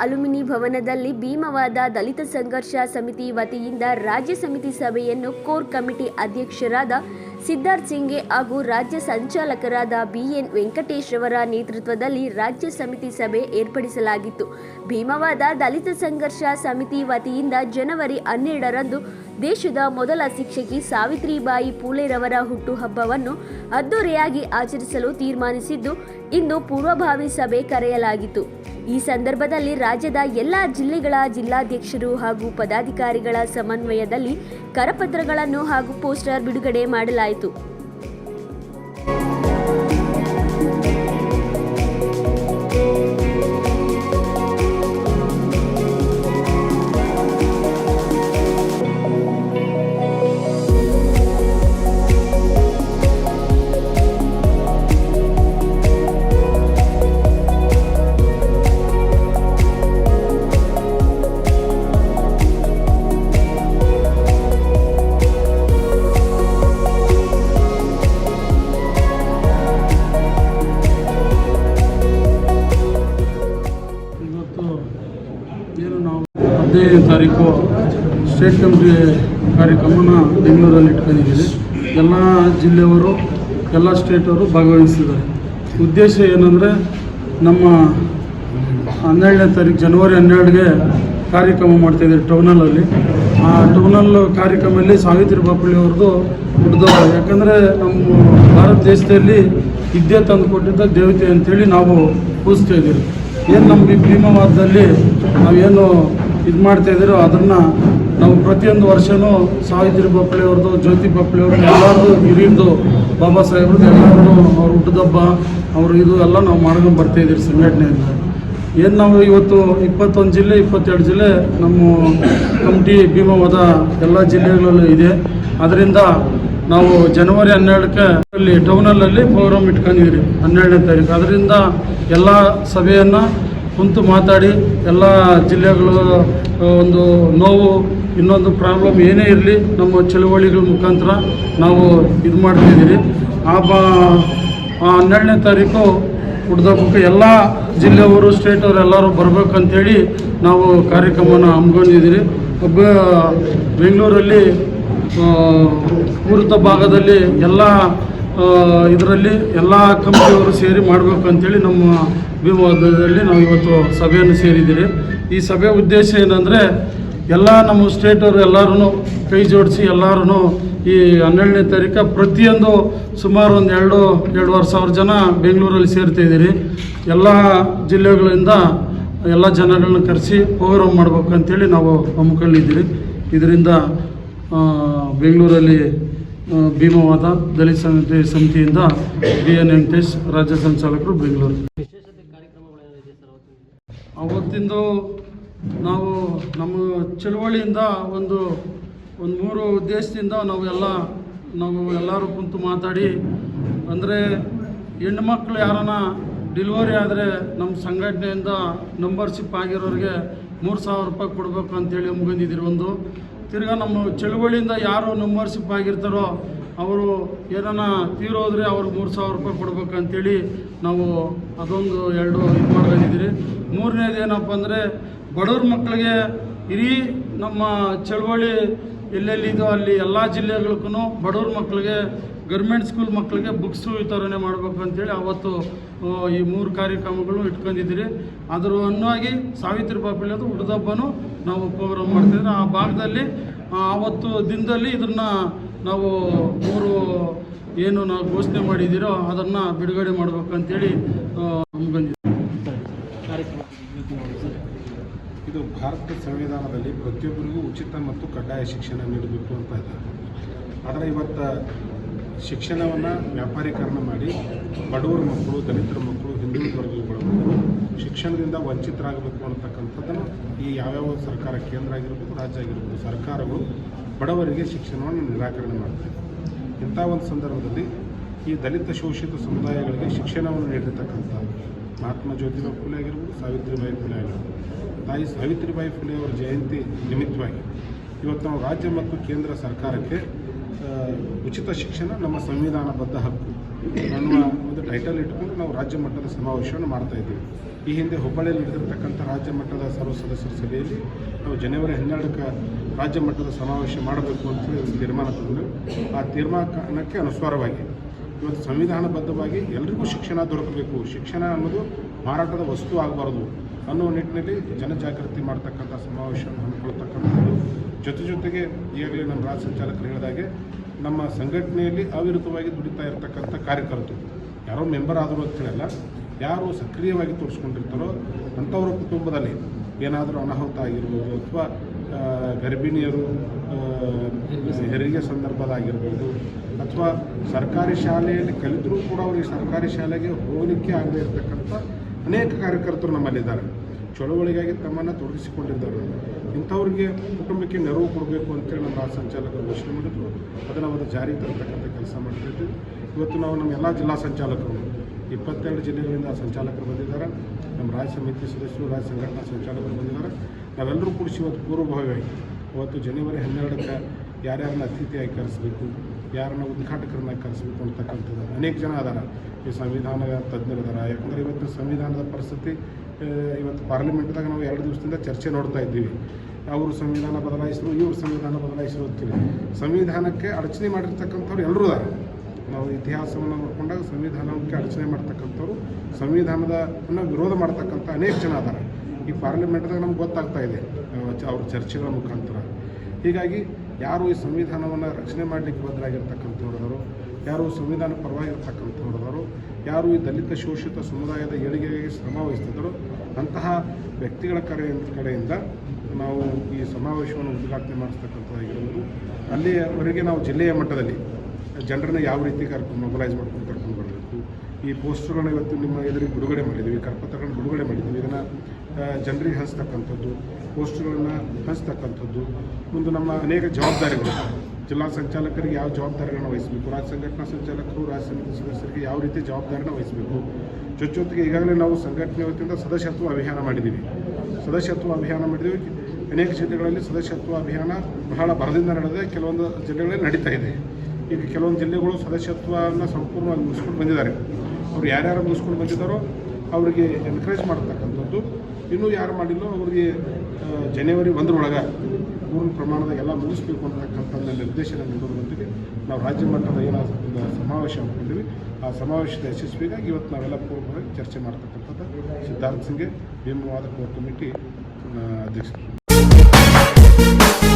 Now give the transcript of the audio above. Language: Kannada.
ಅಲುಮಿನಿ ಭವನದಲ್ಲಿ ಭೀಮವಾದ ದಲಿತ ಸಂಘರ್ಷ ಸಮಿತಿ ವತಿಯಿಂದ ರಾಜ್ಯ ಸಮಿತಿ ಸಭೆಯನ್ನು ಕೋರ್ ಕಮಿಟಿ ಅಧ್ಯಕ್ಷರಾದ ಸಿದ್ಧಾರ್ಥ್ ಸಿಂಗೆ ಹಾಗೂ ರಾಜ್ಯ ಸಂಚಾಲಕರಾದ ಬಿಎನ್ ವೆಂಕಟೇಶ್ ರವರ ನೇತೃತ್ವದಲ್ಲಿ ರಾಜ್ಯ ಸಮಿತಿ ಸಭೆ ಏರ್ಪಡಿಸಲಾಗಿತ್ತು. ಭೀಮವಾದ ದಲಿತ ಸಂಘರ್ಷ ಸಮಿತಿ ವತಿಯಿಂದ ಜನವರಿ ಹನ್ನೆರಡರಂದು ದೇಶದ ಮೊದಲ ಶಿಕ್ಷಕಿ ಸಾವಿತ್ರಿಬಾಯಿ ಪೂಲೆರವರ ಹುಟ್ಟುಹಬ್ಬವನ್ನು ಅದ್ದೂರಿಯಾಗಿ ಆಚರಿಸಲು ತೀರ್ಮಾನಿಸಿದ್ದು, ಇಂದು ಪೂರ್ವಭಾವಿ ಸಭೆ ಕರೆಯಲಾಗಿತ್ತು. ಈ ಸಂದರ್ಭದಲ್ಲಿ ರಾಜ್ಯದ ಎಲ್ಲ ಜಿಲ್ಲೆಗಳ ಜಿಲ್ಲಾಧ್ಯಕ್ಷರು ಹಾಗೂ ಪದಾಧಿಕಾರಿಗಳ ಸಮನ್ವಯದಲ್ಲಿ ಕರಪತ್ರಗಳನ್ನು ಹಾಗೂ ಪೋಸ್ಟರ್ ಬಿಡುಗಡೆ ಮಾಡಲಾಯಿತು. ಹದಿನೈದನೇ ತಾರೀಕು ಸ್ಟೇಟ್ ಕಮಿಟಿ ಕಾರ್ಯಕ್ರಮನ ಬೆಂಗಳೂರಲ್ಲಿ ಇಟ್ಕೊಂಡಿದ್ದೀವಿ. ಎಲ್ಲ ಜಿಲ್ಲೆಯವರು, ಎಲ್ಲ ಸ್ಟೇಟವರು ಭಾಗವಹಿಸಿದ್ದಾರೆ. ಉದ್ದೇಶ ಏನಂದರೆ ನಮ್ಮ ಹನ್ನೆರಡನೇ ತಾರೀಕು, ಜನವರಿ ಹನ್ನೆರಡಿಗೆ ಕಾರ್ಯಕ್ರಮ ಮಾಡ್ತಾಯಿದ್ದೀವಿ ಟೌನಲ್ಲಲ್ಲಿ. ಆ ಟೌನಲ್ ಕಾರ್ಯಕ್ರಮದಲ್ಲಿ ಸಾವಿತ್ರಿ ಬಾಪುಳಿ ಅವ್ರದ್ದು ಹುಡ್ದು ಯಾಕಂದರೆ ನಮ್ಮ ಭಾರತ ದೇಶದಲ್ಲಿ ವಿದ್ಯೆ ತಂದು ಕೊಟ್ಟಿದ್ದ ದೇವತೆ ಅಂತೇಳಿ ನಾವು ಪೂಜಿಸ್ತಾ ಇದ್ದೀವಿ. ಏನು ನಮಗೆ ಭೀಮವಾದದಲ್ಲಿ ನಾವೇನು ಇದು ಮಾಡ್ತಾ ಇದ್ದೀರೋ ಅದನ್ನು ನಾವು ಪ್ರತಿಯೊಂದು ವರ್ಷವೂ ಸಾವಿತ್ರಿ ಬಪ್ಪಳೆ ಅವ್ರದ್ದು ಜ್ಯೋತಿ ಬಪ್ಪಳೆ ಅವ್ರದ್ದು ಎಲ್ಲರದು ಹಿರಿಯದು ಬಾಬಾ ಸಾಹೇಬ್ರದ್ದು, ಎಲ್ಲರದು ಅವ್ರ ಹುಟ್ಟದಬ್ಬ, ಅವರು ಇದು ಎಲ್ಲ ನಾವು ಮಾಡ್ಕೊಂಡು ಬರ್ತಾ ಇದ್ದೀವಿ ಸಂಘಟನೆಯಿಂದ ಏನು ನಾವು ಇವತ್ತು ಇಪ್ಪತ್ತೊಂದು ಜಿಲ್ಲೆ, ಇಪ್ಪತ್ತೆರಡು ಜಿಲ್ಲೆ ನಮ್ಮ ಕಮಿಟಿ ಭೀಮವಾದ ಎಲ್ಲ ಜಿಲ್ಲೆಗಳಲ್ಲೂ ಇದೆ. ಅದರಿಂದ ನಾವು ಜನವರಿ ಹನ್ನೆರಡಕ್ಕೆ ಅಲ್ಲಿ ಟೌನಲ್ಲಲ್ಲಿ ಪ್ರೋಗ್ರಾಮ್ ಇಟ್ಕೊಂಡಿದ್ದೀರಿ, ಹನ್ನೆರಡನೇ ತಾರೀಕು. ಅದರಿಂದ ಎಲ್ಲ ಸಭೆಯನ್ನು ಕುಂತು ಮಾತಾಡಿ ಎಲ್ಲ ಜಿಲ್ಲೆಗಳು ಒಂದು ನೋವು, ಇನ್ನೊಂದು ಪ್ರಾಬ್ಲಮ್ ಏನೇ ಇರಲಿ ನಮ್ಮ ಚಳುವಳಿಗಳ ಮುಖಾಂತರ ನಾವು ಇದು ಮಾಡ್ತಿದ್ದೀರಿ. ಆ ಬಾ ಹನ್ನೆರಡನೇ ತಾರೀಕು ಹುಡ್ದಬ್ಬಕ್ಕೆ ಎಲ್ಲ ಜಿಲ್ಲೆಯವರು, ಸ್ಟೇಟವರು ಎಲ್ಲರೂ ಬರ್ಬೇಕಂತೇಳಿ ನಾವು ಕಾರ್ಯಕ್ರಮನ ಹಮ್ಮಿಕೊಂಡಿದ್ದೀರಿ. ಒಬ್ಬ, ಬೆಂಗಳೂರಲ್ಲಿ ಪೂರ್ತ ಭಾಗದಲ್ಲಿ ಎಲ್ಲ ಇದರಲ್ಲಿ ಎಲ್ಲ ಕಂಪ್ನಿಯವರು ಸೇರಿ ಮಾಡಬೇಕು ಅಂತೇಳಿ ನಮ್ಮ ವಿಭಾಗದಲ್ಲಿ ನಾವು ಇವತ್ತು ಸಭೆಯನ್ನು ಸೇರಿದ್ದೀರಿ ಈ ಸಭೆ ಉದ್ದೇಶ ಏನಂದರೆ, ಎಲ್ಲ ನಮ್ಮ ಸ್ಟೇಟವರು ಎಲ್ಲರೂ ಕೈ ಜೋಡಿಸಿ ಎಲ್ಲರೂ ಈ ಹನ್ನೆರಡನೇ ತಾರೀಕು ಪ್ರತಿಯೊಂದು ಸುಮಾರು ಒಂದು ಎರಡು, ಎರಡೂವರೆ ಸಾವಿರ ಜನ ಬೆಂಗಳೂರಲ್ಲಿ ಸೇರ್ತಾಯಿದ್ದೀರಿ ಎಲ್ಲ ಜಿಲ್ಲೆಗಳಿಂದ ಎಲ್ಲ ಜನಗಳನ್ನ ಕರೆಸಿ ಪ್ರೋಗ್ರಾಮ್ ಮಾಡ್ಬೇಕು ಅಂತೇಳಿ ನಾವು ಹಮ್ಮಿಕೊಂಡಿದ್ದೀರಿ ಇದರಿಂದ ಬೆಂಗಳೂರಲ್ಲಿ ಭೀಮವಾದ ದಲಿತ ಸಮಿತಿ ಸಮಿತಿಯಿಂದ ಬಿ ಎನ್ ವೆಂಕಟೇಶ್ ರಾಜ್ಯ ಸಂಚಾಲಕರು ಬೆಂಗಳೂರು. ಅವತ್ತಿಂದು ನಾವು ನಮ್ಮ ಚಳುವಳಿಯಿಂದ ಒಂದು ಒಂದು ಮೂರು ಉದ್ದೇಶದಿಂದ ನಾವು ಎಲ್ಲ, ನಾವು ಎಲ್ಲರೂ ಕುಂತು ಮಾತಾಡಿ, ಅಂದರೆ ಹೆಣ್ಮಕ್ಳು ಯಾರನ್ನ ಡೆಲಿವರಿ ಆದರೆ ನಮ್ಮ ಸಂಘಟನೆಯಿಂದ ನಂಬರ್ಶಿಪ್ ಆಗಿರೋರಿಗೆ ಮೂರು ಸಾವಿರ ರೂಪಾಯಿ ಕೊಡಬೇಕು ಅಂತೇಳಿ ಮುಗಿದಿದ್ದೀರಿ ಒಂದು. ತಿರ್ಗಾ ನಮ್ಮ ಚಳುವಳಿಯಿಂದ ಯಾರು ನಂಬರ್ಶಿಪ್ ಆಗಿರ್ತಾರೋ ಅವರು ಏನಾನ ತೀರೋದ್ರೆ ಅವ್ರಿಗೆ ಮೂರು ಸಾವಿರ ರೂಪಾಯಿ ಕೊಡ್ಬೇಕಂತೇಳಿ ನಾವು ಅದೊಂದು ಎರಡು ಇದು ಮಾಡ್ಕೊಂಡಿದ್ದೀರಿ. ಮೂರನೇದು ಏನಪ್ಪ ಅಂದರೆ ಬಡವ್ರ ಮಕ್ಕಳಿಗೆ ಇಡೀ ನಮ್ಮ ಚಳುವಳಿ ಎಲ್ಲೆಲ್ಲಿದೋ ಅಲ್ಲಿ ಎಲ್ಲ ಜಿಲ್ಲೆಗಳಿಗೂ ಬಡವ್ರ ಮಕ್ಕಳಿಗೆ ಗೌರ್ಮೆಂಟ್ ಸ್ಕೂಲ್ ಮಕ್ಕಳಿಗೆ ಬುಕ್ಸು ವಿತರಣೆ ಮಾಡಬೇಕು ಅಂತೇಳಿ ಅವತ್ತು ಈ ಮೂರು ಕಾರ್ಯಕ್ರಮಗಳು ಇಟ್ಕೊಂಡಿದ್ದೀರಿ. ಅದರ ಅನ್ನವಾಗಿ ಸಾವಿತ್ರಿ ಬಾಪುಳಿಯದು ಹುಡ್ದಬ್ಬನೂ ನಾವು ಪ್ರೋಗ್ರಾಮ್ ಮಾಡ್ತಿದ್ರೆ ಆ ಭಾಗದಲ್ಲಿ ಆವತ್ತು ದಿನದಲ್ಲಿ ಇದನ್ನು ನಾವು ಮೂರು ಏನು ನಾವು ಘೋಷಣೆ ಮಾಡಿದ್ದೀರೋ ಅದನ್ನು ಬಿಡುಗಡೆ ಮಾಡಬೇಕು ಹಮ್ಮಿಕೊಂಡಿದ್ದೀವಿ ಇದು ಭಾರತ ಸಂವಿಧಾನದಲ್ಲಿ ಪ್ರತಿಯೊಬ್ಬರಿಗೂ ಉಚಿತ ಮತ್ತು ಕಡ್ಡಾಯ ಶಿಕ್ಷಣ ನೀಡಬೇಕು ಅಂತ ಇದೆ. ಆದರೆ ಇವತ್ತು ಶಿಕ್ಷಣವನ್ನು ವ್ಯಾಪಾರೀಕರಣ ಮಾಡಿ ಬಡವರ ಮಕ್ಕಳು, ದಲಿತರ ಮಕ್ಕಳು, ಹಿಂದುಳಿದ ವರ್ಗಗಳ ಶಿಕ್ಷಣದಿಂದ ವಂಚಿತರಾಗಬೇಕು ಅನ್ನತಕ್ಕಂಥದ್ದನ್ನು ಈ ಯಾವ್ಯಾವ ಸರ್ಕಾರ ಕೇಂದ್ರ ಆಗಿರ್ಬೋದು ರಾಜ್ಯ ಆಗಿರ್ಬೋದು ಸರ್ಕಾರಗಳು ಬಡವರಿಗೆ ಶಿಕ್ಷಣವನ್ನು ನಿರಾಕರಣೆ ಮಾಡ್ತಾರೆ ಇಂಥ ಒಂದು ಸಂದರ್ಭದಲ್ಲಿ ಈ ದಲಿತ ಶೋಷಿತ ಸಮುದಾಯಗಳಿಗೆ ಶಿಕ್ಷಣವನ್ನು ನೀಡಿರ್ತಕ್ಕಂಥ ಮಹಾತ್ಮ ಜ್ಯೋತಿಬಾ ಫುಲೆ ಆಗಿರ್ಬೋದು, ಸಾವಿತ್ರಿಬಾಯಿ ಫುಲೆ ಆಗಿರ್ಬೋದು. ತಾಯಿ ಸಾವಿತ್ರಿಬಾಯಿ ಫುಲೆ ಅವರ ಜಯಂತಿ ನಿಮಿತ್ತವಾಗಿ ಇವತ್ತು ನಾವು ರಾಜ್ಯ ಮತ್ತು ಕೇಂದ್ರ ಸರ್ಕಾರಕ್ಕೆ ಉಚಿತ ಶಿಕ್ಷಣ ನಮ್ಮ ಸಂವಿಧಾನಬದ್ಧ ಹಕ್ಕು ಅನ್ನುವ ಒಂದು ಟೈಟಲ್ ಇಟ್ಕೊಂಡು ನಾವು ರಾಜ್ಯ ಮಟ್ಟದ ಸಮಾವೇಶವನ್ನು ಮಾಡ್ತಾ ಇದ್ದೀವಿ. ಈ ಹಿಂದೆ ಹುಬ್ಬಳ್ಳಿಯಲ್ಲಿ ನಡೆದಿರ್ತಕ್ಕಂಥ ರಾಜ್ಯ ಮಟ್ಟದ ಸರ್ವ ಸದಸ್ಯರ ಸಭೆಯಲ್ಲಿ ನಾವು ಜನವರಿ ಹನ್ನೆರಡಕ್ಕೆ ರಾಜ್ಯ ಮಟ್ಟದ ಸಮಾವೇಶ ಮಾಡಬೇಕು ಅಂತೇಳಿ ಒಂದು ತೀರ್ಮಾನ ತಗೊಂಡು, ಆ ತೀರ್ಮಾನಕ್ಕೆ ಅನುಸಾರವಾಗಿ ಇವತ್ತು ಸಂವಿಧಾನಬದ್ಧವಾಗಿ ಎಲ್ರಿಗೂ ಶಿಕ್ಷಣ ದೊರಕಬೇಕು. ಶಿಕ್ಷಣ ಅನ್ನೋದು ಮಾರಾಟದ ವಸ್ತು ಆಗಬಾರ್ದು ಅನ್ನೋ ನಿಟ್ಟಿನಲ್ಲಿ ಜನಜಾಗೃತಿ ಮಾಡ್ತಕ್ಕಂಥ ಸಮಾವೇಶವನ್ನು ಹಮ್ಮಿಕೊಳ್ತಕ್ಕಂಥದ್ದು ಜೊತೆ ಜೊತೆಗೆ ಈಗಾಗಲೇ ನಮ್ಮ ರಾಜ್ಯ ಸಂಚಾಲಕರು ಹೇಳಿದಾಗೆ, ನಮ್ಮ ಸಂಘಟನೆಯಲ್ಲಿ ಅವಿರತವಾಗಿ ದುಡಿತಾ ಇರತಕ್ಕಂಥ ಕಾರ್ಯಕರ್ತರು. ಯಾರೋ ಮೆಂಬರ್ ಆದರೂ ಅಂತ ಹೇಳಲ್ಲ, ಯಾರು ಸಕ್ರಿಯವಾಗಿ ತೋರಿಸ್ಕೊಂಡಿರ್ತಾರೋ ಅಂಥವ್ರ ಕುಟುಂಬದಲ್ಲಿ ಏನಾದರೂ ಅನಾಹುತ ಆಗಿರ್ಬೋದು ಅಥವಾ ಗರ್ಭಿಣಿಯರು ಹೆರಿಗೆ ಸಂದರ್ಭದಾಗಿರ್ಬೋದು ಅಥವಾ ಸರ್ಕಾರಿ ಶಾಲೆಯಲ್ಲಿ ಕಲಿತರೂ ಕೂಡ ಅವರಿಗೆ ಸರ್ಕಾರಿ ಶಾಲೆಗೆ ಹೋಗಲಿಕ್ಕೆ ಆಗದೇ ಇರತಕ್ಕಂಥ ಅನೇಕ ಕಾರ್ಯಕರ್ತರು ನಮ್ಮಲ್ಲಿದ್ದಾರೆ. ಚಳುವಳಿಗಾಗಿ ತಮ್ಮನ್ನು ತೊಡಗಿಸಿಕೊಂಡಿದ್ದಾರೆ. ಇಂಥವ್ರಿಗೆ ಕುಟುಂಬಕ್ಕೆ ನೆರವು ಕೊಡಬೇಕು ಅಂತೇಳಿ ನಮ್ಮ ರಾಜ್ಯ ಸಂಚಾಲಕರು ಘೋಷಣೆ ಮಾಡಿದ್ರು. ಅದನ್ನು ಅವರು ಜಾರಿಗೆ ತರತಕ್ಕಂಥ ಕೆಲಸ ಮಾಡ್ತಿದ್ವಿ. ಇವತ್ತು ನಾವು ನಮ್ಮ ಎಲ್ಲ ಜಿಲ್ಲಾ ಸಂಚಾಲಕರು, ಇಪ್ಪತ್ತೆರಡು ಜಿಲ್ಲೆಗಳಿಂದ ಸಂಚಾಲಕರು ಬಂದಿದ್ದಾರೆ. ನಮ್ಮ ರಾಜ್ಯ ಸಮಿತಿ ಸದಸ್ಯರು, ರಾಜ್ಯ ಸಂಘಟನಾ ಸಂಚಾಲಕರು ಬಂದಿದ್ದಾರೆ. ನಾವೆಲ್ಲರೂ ಕೂಡಿಸಿ ಇವತ್ತು ಪೂರ್ವಭಾವಿಯಾಗಿ ಇವತ್ತು ಜನವರಿ ಹನ್ನೆರಡಕ್ಕೆ ಯಾರ್ಯಾರನ್ನ ಅತಿಥಿಯಾಗಿ ಕರೆಸಬೇಕು ಯಾರನ್ನ ಉದ್ಘಾಟಕರನ್ನ ಕರೆಸಬೇಕು ಅಂತಕ್ಕಂಥದ್ದು ಅನೇಕ ಜನ ಅದಾರ. ಈ ಸಂವಿಧಾನ ತಜ್ಞರು ಅದಾರ. ಯಾಕಂದರೆ ಇವತ್ತು ಸಂವಿಧಾನದ ಪರಿಸ್ಥಿತಿ ಇವತ್ತು ಪಾರ್ಲಿಮೆಂಟ್ದಾಗ ನಾವು ಎರಡು ದಿವಸದಿಂದ ಚರ್ಚೆ ನೋಡ್ತಾ ಇದ್ದೀವಿ. ಅವರು ಸಂವಿಧಾನ ಬದಲಾಯಿಸಿದ್ರು ಇವರು ಸಂವಿಧಾನ ಬದಲಾಯಿಸಿದ್ರು ಅಂತೀವಿ. ಸಂವಿಧಾನಕ್ಕೆ ಅಡಚಣೆ ಮಾಡಿರ್ತಕ್ಕಂಥವ್ರು ಎಲ್ಲರೂ ಅದಾರ. ನಾವು ಇತಿಹಾಸವನ್ನು ನೋಡಿಕೊಂಡಾಗ ಸಂವಿಧಾನಕ್ಕೆ ಅಡಚಣೆ ಮಾಡ್ತಕ್ಕಂಥವ್ರು ಸಂವಿಧಾನದ ಅನ್ನ ವಿರೋಧ ಮಾಡ್ತಕ್ಕಂಥ ಅನೇಕ ಜನ ಅದಾರ. ಈ ಪಾರ್ಲಿಮೆಂಟ್ದಾಗ ನಮ್ಗೆ ಗೊತ್ತಾಗ್ತಾ ಇದೆ ಅವ್ರ ಚರ್ಚೆಗಳ ಮುಖಾಂತರ. ಹೀಗಾಗಿ ಯಾರು ಈ ಸಂವಿಧಾನವನ್ನು ರಕ್ಷಣೆ ಮಾಡಲಿಕ್ಕೆ ಬದ್ಧರಾಗಿರ್ತಕ್ಕಂಥವ್ರು ಅದಾರೋ ಯಾರು ಸಂವಿಧಾನ ಪರವಾಗಿರ್ತಕ್ಕಂಥವ್ರು ಅದಾರೋ ಯಾರು ಈ ದಲಿತ ಶೋಷಿತ ಸಮುದಾಯದ ಏಳಿಗೆಗೆ ಶ್ರಮ ವಹಿಸ್ತಿದ್ದರು, ಅಂತಹ ವ್ಯಕ್ತಿಗಳ ಕಡೆ ಕಡೆಯಿಂದ ನಾವು ಈ ಸಮಾವೇಶವನ್ನು ಉದ್ಘಾಟನೆ ಮಾಡಿಸ್ತಕ್ಕಂಥದ್ದಾಗಿರ್ಬೋದು. ಅಲ್ಲಿಯವರೆಗೆ ನಾವು ಜಿಲ್ಲೆಯ ಮಟ್ಟದಲ್ಲಿ ಜನರನ್ನು ಯಾವ ರೀತಿ ಕರ್ಕೊಂಡು ಮೊಬಲೈಸ್ ಮಾಡ್ಕೊಂಡು ಕರ್ಕೊಂಡು ಬರಬೇಕು? ಈ ಪೋಸ್ಟರ್ಗಳನ್ನ ಇವತ್ತು ನಿಮ್ಮ ಎದುರಿಗೆ ಬಿಡುಗಡೆ ಮಾಡಿದ್ದೀವಿ ಕರಪತ್ರಗಳನ್ನ ಬಿಡುಗಡೆ ಮಾಡಿದ್ದೀವಿ. ಇದನ್ನು ಜನರಿಗೆ ಹಂಚ್ತಕ್ಕಂಥದ್ದು, ಪೋಸ್ಟ್ಗಳನ್ನು ಹಂಚ್ತಕ್ಕಂಥದ್ದು, ಒಂದು ನಮ್ಮ ಅನೇಕ ಜವಾಬ್ದಾರಿಗಳು. ಜಿಲ್ಲಾ ಸಂಚಾಲಕರಿಗೆ ಯಾವ ಜವಾಬ್ದಾರಿಗಳನ್ನ ವಹಿಸಬೇಕು? ರಾಜ್ಯ ಸಂಘಟನಾ ಸಂಚಾಲಕರು, ರಾಜ್ಯ ಸಮಿತಿ ಸದಸ್ಯರಿಗೆ ಯಾವ ರೀತಿ ಜವಾಬ್ದಾರಿನ ವಹಿಸಬೇಕು? ಜೊತೆಗೆ ಈಗಾಗಲೇ ನಾವು ಸಂಘಟನೆ ವತಿಯಿಂದ ಸದಸ್ಯತ್ವ ಅಭಿಯಾನ ಮಾಡಿದ್ದೀವಿ. ಸದಸ್ಯತ್ವ ಅಭಿಯಾನ ಮಾಡಿದ್ದೀವಿ. ಅನೇಕ ಜಿಲ್ಲೆಗಳಲ್ಲಿ ಸದಸ್ಯತ್ವ ಅಭಿಯಾನ ಬಹಳ ಭರದಿಂದ ನಡೆದಿದೆ. ಕೆಲವೊಂದು ಜಿಲ್ಲೆಗಳಲ್ಲಿ ನಡೀತಾ ಇದೆ. ಈಗ ಕೆಲವೊಂದು ಜಿಲ್ಲೆಗಳು ಸದಸ್ಯತ್ವವನ್ನು ಸಂಪೂರ್ಣವಾಗಿ ಮುಗಿಸ್ಕೊಂಡು ಬಂದಿದ್ದಾರೆ. ಅವ್ರು ಯಾರ್ಯಾರು ಮುಗಿಸ್ಕೊಂಡು ಬಂದಿದ್ದಾರೋ, ಅವರಿಗೆ ಎನ್ಕರೇಜ್ ಮಾಡ್ತಕ್ಕಂಥದ್ದು ಇನ್ನೂ ಯಾರು ಮಾಡಿಲ್ಲೋ, ಅವರಿಗೆ ಜನವರಿ ಒಂದರೊಳಗೆ ಪೂರ್ಣ ಪ್ರಮಾಣದಾಗ ಎಲ್ಲ ಮುಗಿಸ್ಬೇಕು ಅಂತಕ್ಕಂಥ ನಿರ್ದೇಶನ ನೀಡೋದ್ರೊಂದಿಗೆ ನಾವು ರಾಜ್ಯ ಮಟ್ಟದ ಏನೋ ಒಂದು ಸಮಾವೇಶ ಮಾಡ್ಕೊಂಡಿವಿ ಆ ಸಮಾವೇಶದ ಯಶಸ್ವಿಗಾಗಿ ಇವತ್ತು ನಾವೆಲ್ಲ ಪೂರ್ವವಾಗಿ ಚರ್ಚೆ ಮಾಡ್ತಕ್ಕಂಥದ್ದು ಸಿದ್ಧಾರ್ಥ ಸಿಂಗ್ಗೆ ಭೀಮವಾದ ಕೋರ್ ಕಮಿಟಿ ಅಧ್ಯಕ್ಷ ಅಧ್ಯಕ್ಷರು.